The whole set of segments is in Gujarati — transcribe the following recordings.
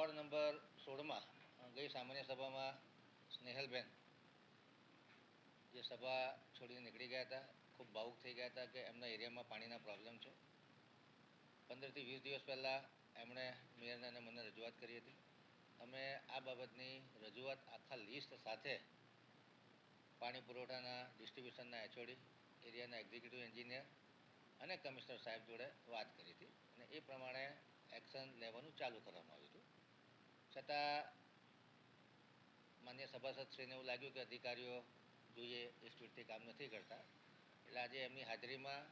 વોર્ડ નંબર સોળમાં ગઈ સામાન્ય સભામાં સ્નેહલબેન જે સભા છોડીને નીકળી ગયા હતા, ખૂબ ભાવુક થઈ ગયા હતા કે એમના એરિયામાં પાણીના પ્રોબ્લેમ છે. પંદરથી વીસ દિવસ પહેલાં એમણે મેયરને અને મને રજૂઆત કરી હતી. અમે આ બાબતની રજૂઆત આખા લિસ્ટ સાથે પાણી પુરવઠાના ડિસ્ટ્રીબ્યુશનના એચઓડી, એરિયાના એક્ઝિક્યુટિવ એન્જિનિયર અને કમિશનર સાહેબ જોડે વાત કરી હતી અને એ પ્રમાણે એક્શન લેવાનું ચાલુ કરવામાં આવ્યું હતું. છતાં માન્ય સભાસદશ્રીને એવું લાગ્યું કે અધિકારીઓ જોઈએ એ કામ નથી કરતા. એટલે આજે એમની હાજરીમાં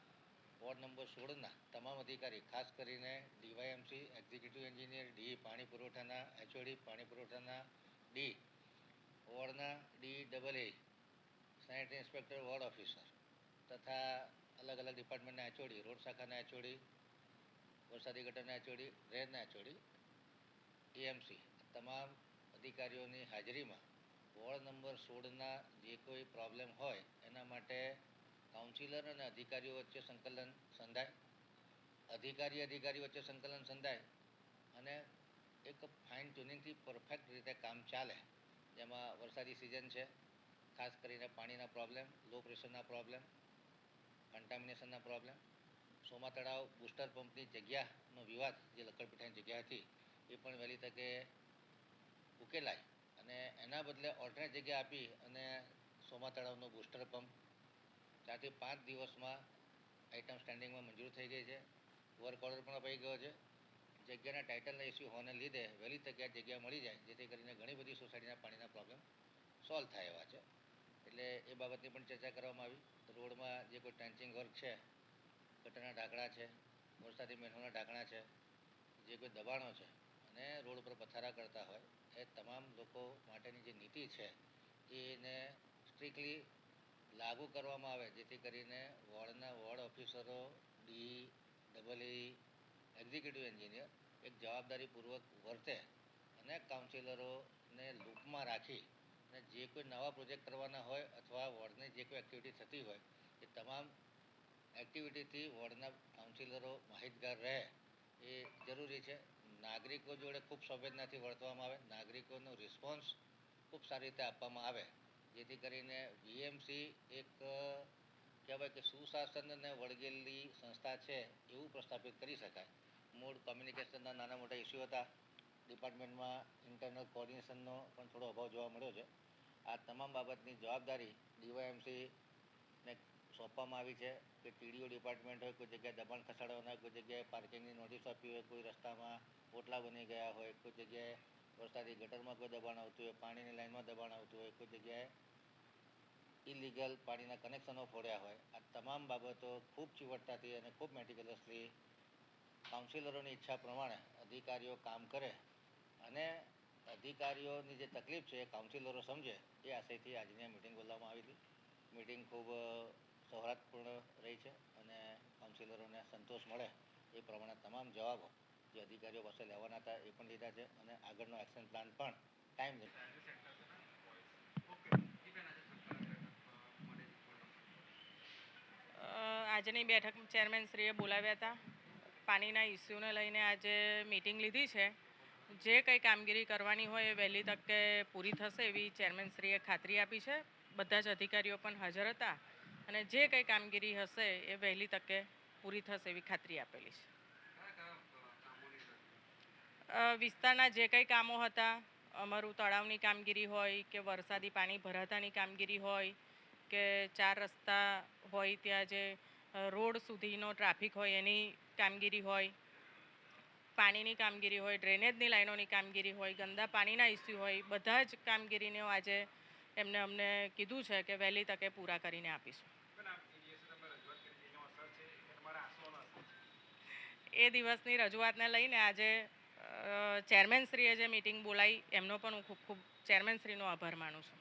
વોર્ડ નંબર સોળના તમામ અધિકારી, ખાસ કરીને ડીવાયએમસી એક્ઝિક્યુટિવ એન્જિનિયર ડી પાણી પુરવઠાના, એચઓડી પાણી પુરવઠાના, D વોર્ડના, D double A sanitary inspector, ward officer તથા અલગ અલગ ડિપાર્ટમેન્ટના એચઓડી, રોડ શાખાના એચઓડી, વરસાદી ગટરના એચઓડી રેરના એચઓડી એએમસી. તમામ અધિકારીઓની હાજરીમાં વોર્ડ નંબર સોળના જે કોઈ પ્રોબ્લેમ હોય, એના માટે કાઉન્સિલર અને અધિકારીઓ વચ્ચે સંકલન સંધાય, અધિકારી અધિકારી વચ્ચે સંકલન સંધાય અને એક ફાઇન ટ્યુનિંગથી પરફેક્ટ રીતે કામ ચાલે. જેમાં વરસાદી સિઝન છે, ખાસ કરીને પાણીના પ્રોબ્લેમ લો પ્રેશરના પ્રોબ્લેમ કન્ટામિનેશનના પ્રોબ્લેમ સોમા તળાવ બુસ્ટર પંપની જગ્યાનો વિવાદ, જે લક્કડપીઠાની જગ્યા હતી એ પણ વહેલી તકે ઉકેલાય. અને એના બદલે ઓલ્ટરનેટ જગ્યા આપી અને સોમા તળાવનો બુસ્ટર પંપ ચારથી પાંચ દિવસમાં આઇટમ સ્ટેન્ડિંગમાં મંજૂર થઈ ગઈ છે. વર્ક ઓર્ડર પણ અપાઈ ગયો છે. જગ્યાના ટાઇટલના ઇસ્યુ હોવાને લીધે વહેલી તકે જગ્યા મળી જાય, જેથી કરીને ઘણી બધી સોસાયટીના પાણીના પ્રોબ્લેમ સોલ્વ થાય એવા છે. એટલે એ બાબતની પણ ચર્ચા કરવામાં આવી. રોડમાં જે કોઈ ટ્રેન્ચિંગ વર્ક છે, ગટરના ઢાંકણા છે વરસાદી મેનહોલના ઢાંકણા છે, જે કોઈ દબાણો છે અને રોડ ઉપર પથારા કરતા હોય, એ તમામ લોકો માટેની જે નીતિ છે, એને સ્ટ્રિક્ટલી લાગુ કરવામાં આવે, જેથી કરીને વોર્ડના ward ઓફિસરો, D, double E, executive engineer એક જવાબદારીપૂર્વક વર્તે અને કાઉન્સિલરોને લૂપમાં રાખી અને જે કોઈ નવા પ્રોજેક્ટ કરવાના હોય અથવા વોર્ડની જે કોઈ એક્ટિવિટી થતી હોય, એ તમામ એક્ટિવિટીથી વોર્ડના કાઉન્સિલરો માહિતગાર રહે. એ જરૂરી છે. નાગરિકો જોડે ખૂબ સંવેદનાથી વર્તવામાં આવે, નાગરિકોનો રિસ્પોન્સ ખૂબ સારી રીતે આપવામાં આવે. જેથી કરીને વીએમસી એક, કહેવાય કે સુશાસન અને વળગેલી સંસ્થા છે એવું પ્રસ્થાપિત કરી શકાય. મૂળ કોમ્યુનિકેશનના નાના મોટા ઇસ્યુ હતા. ડિપાર્ટમેન્ટમાં ઇન્ટરનલ કોર્ડિનેશનનો પણ થોડો અભાવ જોવા મળ્યો છે. આ તમામ બાબતની જવાબદારી ડીવાયએમસીને સોંપવામાં આવી છે કે ટીડીઓ ડિપાર્ટમેન્ટ હોય, કોઈ જગ્યાએ દબાણ ખસાડવાના હોય, કોઈ જગ્યાએ પાર્કિંગની નોટિસ આપી હોય, કોઈ રસ્તામાં ઓટલા બની ગયા હોય, કોઈ જગ્યાએ વરસાદી ગટરમાં કોઈ દબાણ આવતું હોય, પાણીની લાઇનમાં દબાણ આવતું હોય, કોઈ જગ્યાએ ઇલીગલ પાણીના કનેક્શનો ફોડ્યા હોય. આ તમામ બાબતો ખૂબ ચીવટતાથી અને ખૂબ મેટિકલસલી કાઉન્સિલરોની ઈચ્છા પ્રમાણે અધિકારીઓ કામ કરે અને અધિકારીઓની જે તકલીફ છે એ કાઉન્સિલરો સમજે એ આશયથી આજની આ મિટિંગ બોલાવવામાં આવી હતી. મિટિંગ ખૂબ સૌહાર્દપૂર્ણ રહી છે અને કાઉન્સિલરોને સંતોષ મળે એ પ્રમાણે તમામ જવાબો જે અધિકારીઓ પાસે લેવાના હતા એ પણ લીધા છે અને આગળનો એક્શન પ્લાન પણ ટાઈમ આજની બેઠક ચેરમેનશ્રીએ બોલાવ્યા હતા. પાણીના ઇસ્યુને લઈને આજે મિટિંગ લીધી છે. જે કંઈ કામગીરી કરવાની હોય એ વહેલી તકે પૂરી થશે એવી ચેરમેનશ્રીએ ખાતરી આપી છે. બધા જ અધિકારીઓ પણ હાજર હતા. અને જે કંઈ કામગીરી હશે એ વહેલી તકે પૂરી થશે એવી ખાતરી આપેલી છે. વિસ્તારના જે કંઈ કામો હતા, અમારું તળાવની કામગીરી હોય કે વરસાદી પાણી ભરાતાની કામગીરી હોય કે ચાર રસ્તા હોય ત્યાં જે રોડ સુધીનો ટ્રાફિક હોય એની કામગીરી હોય, પાણીની કામગીરી હોય, ડ્રેનેજની લાઈનોની કામગીરી હોય, ગંદા પાણીના ઇસ્યુ હોય, બધા જ કામગીરીને આજે એમને અમને કીધું છે કે વહેલી તકે પૂરા કરીને આપીશું. એ દિવસની રજૂઆતને લઈને આજે ચેરમેનશ્રીએ જે મિટિંગ બોલાવી એમનો પણ હું ખૂબ ખૂબ ચેરમેનશ્રીનો આભાર માનું છું.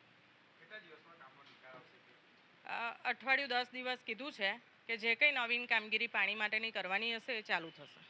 અઠવાડિયું દસ દિવસ કીધું છે કે જે કંઈ નવીન કામગીરી પાણી માટેની કરવાની હશે એ ચાલુ થશે.